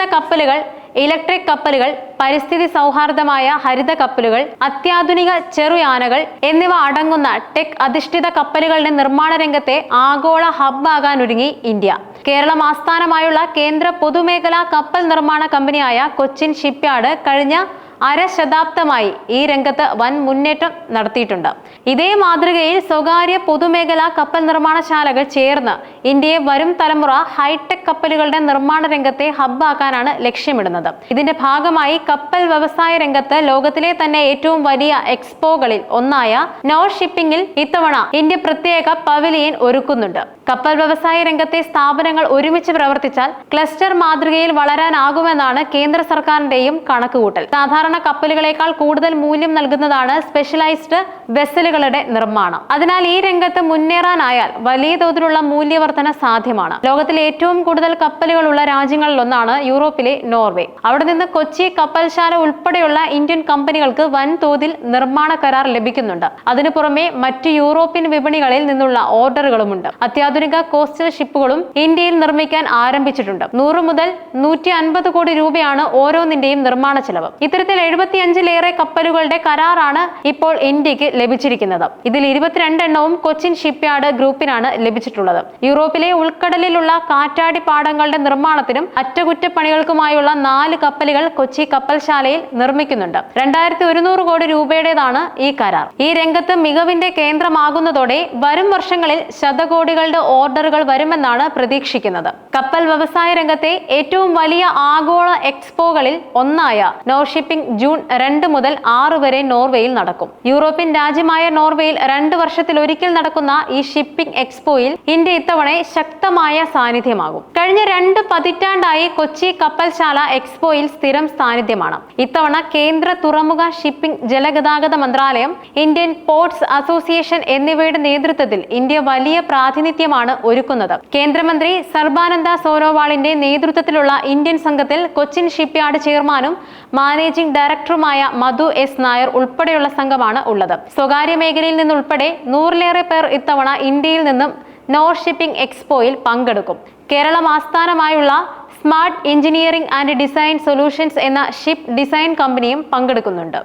അധിഷ്ഠിത കപ്പലുകൾ ഇലക്ട്രിക് കപ്പലുകൾ പരിസ്ഥിതി സൗഹാർദ്ദമായ ഹരിത കപ്പലുകൾ അത്യാധുനിക ചെറുയാനകൾ എന്നിവ അടങ്ങുന്ന ടെക് അധിഷ്ഠിത കപ്പലുകളുടെ നിർമ്മാണ രംഗത്തെ ആഗോള ഹബ്ബാകാനൊരുങ്ങി ഇന്ത്യ. കേരളം ആസ്ഥാനമായുള്ള കേന്ദ്ര പൊതുമേഖലാ കപ്പൽ നിർമ്മാണ കമ്പനിയായ കൊച്ചിൻ ഷിപ്പ്യാർഡ് കഴിഞ്ഞ അരശതാബ്ദമായി ഈ രംഗത്ത് വൻ മുന്നേറ്റം നടത്തിയിട്ടുണ്ട്. ഇതേ മാതൃകയിൽ സ്വകാര്യ പൊതുമേഖലാ കപ്പൽ നിർമ്മാണശാലകൾ ചേർന്ന് ഇന്ത്യയെ വരും തലമുറ ഹൈടെക് കപ്പലുകളുടെ നിർമ്മാണ രംഗത്തെ ഹബ്ബാക്കാനാണ് ലക്ഷ്യമിടുന്നത്. ഇതിന്റെ ഭാഗമായി കപ്പൽ വ്യവസായ രംഗത്ത് ലോകത്തിലെ തന്നെ ഏറ്റവും വലിയ എക്സ്പോകളിൽ ഒന്നായ നോ ഷിപ്പിംഗിൽ ഇത്തവണ ഇന്ത്യ പ്രത്യേക പവലിയൻ ഒരുക്കുന്നുണ്ട്. കപ്പൽ വ്യവസായ രംഗത്തെ സ്ഥാപനങ്ങൾ ഒരുമിച്ച് പ്രവർത്തിച്ചാൽ ക്ലസ്റ്റർ മാതൃകയിൽ വളരാനാകുമെന്നാണ് കേന്ദ്ര സർക്കാരിന്റെയും കണക്കുകൂട്ടൽ. സാധാരണ കപ്പലുകളേക്കാൾ കൂടുതൽ മൂല്യം നൽകുന്നതാണ് സ്പെഷ്യലൈസ്ഡ് വെസലുകളുടെ നിർമ്മാണം. അതിനാൽ ഈ രംഗത്ത് മുന്നേറാനായാൽ വലിയ തോതിലുള്ള മൂല്യവർധന സാധ്യമാണ്. ലോകത്തിലെ ഏറ്റവും കൂടുതൽ കപ്പലുകളുള്ള രാജ്യങ്ങളിലൊന്നാണ് യൂറോപ്പിലെ നോർവേ. അവിടെ നിന്ന് കൊച്ചി കപ്പൽശാല ഉൾപ്പെടെയുള്ള ഇന്ത്യൻ കമ്പനികൾക്ക് വൻതോതിൽ നിർമ്മാണ കരാർ ലഭിക്കുന്നുണ്ട്. അതിനു പുറമെ മറ്റ് യൂറോപ്യൻ വിപണികളിൽ നിന്നുള്ള ഓർഡറുകളുമുണ്ട്. അത്യാധുനിക കോസ്റ്റൽ ഷിപ്പുകളും ഇന്ത്യയിൽ നിർമ്മിക്കാൻ ആരംഭിച്ചിട്ടുണ്ട്. നൂറ് മുതൽ നൂറ്റി കോടി രൂപയാണ് ഓരോന്നിന്റെയും നിർമ്മാണ ചെലവ്. ഇത്തരത്തിൽ എഴുപത്തിയഞ്ചിലേറെ കപ്പലുകളുടെ കരാറാണ് ഇപ്പോൾ ഇന്ത്യയ്ക്ക് ലഭിച്ചിരിക്കുന്നത്. ഇതിൽ ഇരുപത്തിരണ്ട് എണ്ണവും കൊച്ചിൻ ഷിപ്പ്യാർഡ് ഗ്രൂപ്പിനാണ് ലഭിച്ചിട്ടുള്ളത്. യൂറോപ്പിലെ ഉൾക്കടലിലുള്ള കാറ്റാടി പാടങ്ങളുടെ നിർമ്മാണത്തിനും അറ്റകുറ്റപ്പണികൾക്കുമായുള്ള നാല് കപ്പലുകൾ കൊച്ചി കപ്പൽശാലയിൽ നിർമ്മിക്കുന്നുണ്ട്. രണ്ടായിരത്തി ഒരുന്നൂറ് കോടി രൂപയുടേതാണ് ഈ കരാർ. ഈ രംഗത്ത് മികവിന്റെ കേന്ദ്രമാകുന്നതോടെ വരും വർഷങ്ങളിൽ ശതകോടികളുടെ ഓർഡറുകൾ വരുമെന്നാണ് പ്രതീക്ഷിക്കുന്നത്. കപ്പൽ വ്യവസായ രംഗത്തെ ഏറ്റവും വലിയ ആഗോള എക്സ്പോകളിൽ ഒന്നായ നോ ഷിപ്പിംഗ് ജൂൺ രണ്ട് മുതൽ ആറ് വരെ നോർവേയിൽ നടക്കും. യൂറോപ്യൻ രാജ്യമായ നോർവേയിൽ രണ്ട് വർഷത്തിൽ ഒരിക്കൽ നടക്കുന്ന ഈ ഷിപ്പിംഗ് എക്സ്പോയിൽ ഇന്ത്യ ഇത്തവണ ശക്തമായ സാന്നിധ്യമാകും. കഴിഞ്ഞ രണ്ട് പതിറ്റാണ്ടായി കൊച്ചി കപ്പൽശാല എക്സ്പോയിൽ സ്ഥിരം സാന്നിധ്യമാണ്. ഇത്തവണ കേന്ദ്ര തുറമുഖ ഷിപ്പിംഗ് ജലഗതാഗത മന്ത്രാലയം ഇന്ത്യൻ പോർട്സ് അസോസിയേഷൻ എന്നിവയുടെ നേതൃത്വത്തിൽ ഇന്ത്യ വലിയ പ്രാതിനിധ്യമാണ് ഒരുക്കുന്നത്. കേന്ദ്രമന്ത്രി സർബാനന്ദ സോനോവാളിന്റെ നേതൃത്വത്തിലുള്ള ഇന്ത്യൻ സംഘത്തിൽ കൊച്ചിൻ ഷിപ്പ്യാർഡ് ചെയർമാനും മാനേജിംഗ് ഡയറക്ടറുമായ മധു എസ് നായർ ഉൾപ്പെടെയുള്ള സംഘമാണ് ഉള്ളത്. സ്വകാര്യ മേഖലയിൽ നിന്നുൾപ്പെടെ നൂറിലേറെ പേർ ഇത്തവണ ഇന്ത്യയിൽ നിന്നും നോർ ഷിപ്പിംഗ് എക്സ്പോയിൽ പങ്കെടുക്കും. കേരളം ആസ്ഥാനമായുള്ള smart engineering and design solutions എന്ന ഷിപ്പ് ഡിസൈൻ കമ്പനിയും പങ്കെടുക്കുന്നുണ്ട്.